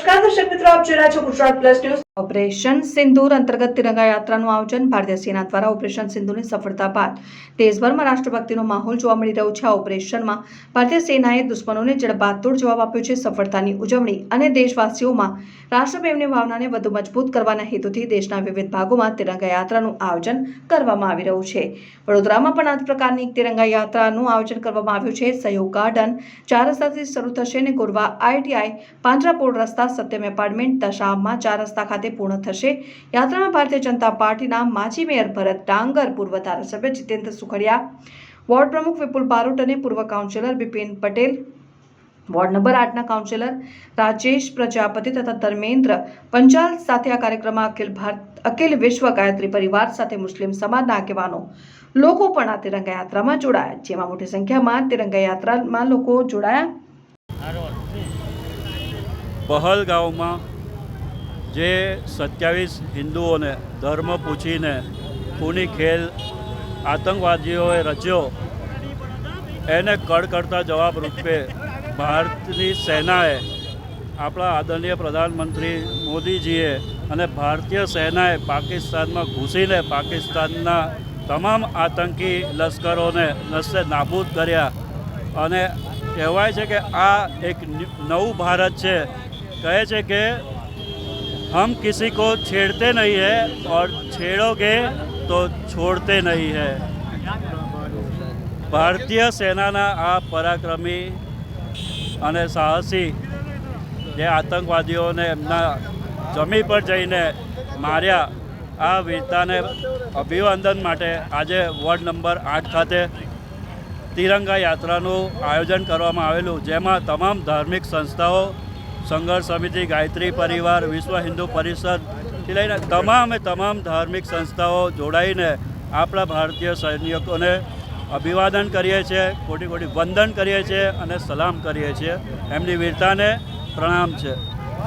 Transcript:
નમસ્કાર, દર્શક ઓપરેશન સિંદૂર અંતર્ગત તિરંગા યાત્રાનું આયોજન ભારતીય સેના દ્વારા ઓપરેશન સિંધુની સફળતા બાદ દેશભરમાં રાષ્ટ્રભક્તિનો માહોલ જોવા મળી રહ્યો છે. આ ઓપરેશનમાં ભારતીય સેનાએ દુશ્મનોને જડબાતોડ જવાબ આપ્યો છે. સફળતાની ઉજવણી અને દેશવાસીઓમાં રાષ્ટ્રપ્રેમની ભાવનાને વધુ મજબૂત કરવાના હેતુથી દેશના વિવિધ ભાગોમાં તિરંગા યાત્રાનું આયોજન કરવામાં આવી રહ્યું છે. વડોદરામાં પણ આ પ્રકારની તિરંગા યાત્રાનું આયોજન કરવામાં આવ્યું છે. સહયોગ ગાર્ડન ચાર રસ્તાથી શરૂ થશે અને ગોરવા આઈટીઆઈ પાંજરાપોળ રસ્તા સત્યમ એપાર્ટમેન્ટ દશામાં ચાર રસ્તા ખાતે પૂર્ણ થશે. યાત્રામાં ભારતીય જનતા પાર્ટીના માજી મેયર ભરત ડાંગર, પૂર્વ ધારાસભ્ય જીતેન્દ્ર સુખડિયા, વોર્ડ પ્રમુખ વિપુલ બારોટ અને પૂર્વ councillor Bipin Patel, ward number આઠના કાઉન્સિલર રાજેશ પ્રજાપતિ તથા ધર્મેન્દ્ર પંચાલ સાથે આ કાર્યક્રમમાં અખિલ ભારત અખિલ વિશ્વ ગાયત્રી પરિવાર સાથે મુસ્લિમ સમાજના આગેવાનો લોકો પણ આ તિરંગા યાત્રામાં જોડાયા, જેમાં મોટી સંખ્યામાં તિરંગા યાત્રામાં લોકો જોડાયા. પહલગાંવમાં જે સત્યાવીસ હિન્દુઓને ધર્મ પૂછીને ખૂની ખેલ આતંકવાદીઓએ રચ્યો, એને કડકડતા જવાબ રૂપે ભારતની સેનાએ આપણા આદરણીય પ્રધાનમંત્રી મોદીજીએ અને ભારતીય સેનાએ પાકિસ્તાનમાં ઘૂસીને પાકિસ્તાનના તમામ આતંકી લશ્કરોને નસ્તે નાબૂદ કર્યા. અને કહેવાય છે કે આ એક નવું ભારત છે. કહે છે કે हम किसी को छेड़ते नहीं है और छेड़ोगे तो छोड़ते नहीं है ભારતીય સેનાના આ પરાક્રમી અને સાહસી જે આતંકવાદીઓને એમના જમી પર જઈને માર્યા આ વીરતાને અભિવાદન માટે આજે વોર્ડ નંબર આઠ ખાતે તિરંગા યાત્રાનું આયોજન કરવામાં આવેલું જેમાં તમામ ધાર્મિક સંસ્થાઓ સંઘર્ષ સમિતિ, ગાયત્રી પરિવાર, વિશ્વ હિન્દુ પરિષદથી લઈને તમામે તમામ ધાર્મિક સંસ્થાઓ જોડાઈને આપણા ભારતીય સૈનિકોને અભિવાદન કરીએ છીએ, કોટી કોટી વંદન કરીએ છીએ અને સલામ કરીએ છીએ. એમની વીરતાને પ્રણામ છે.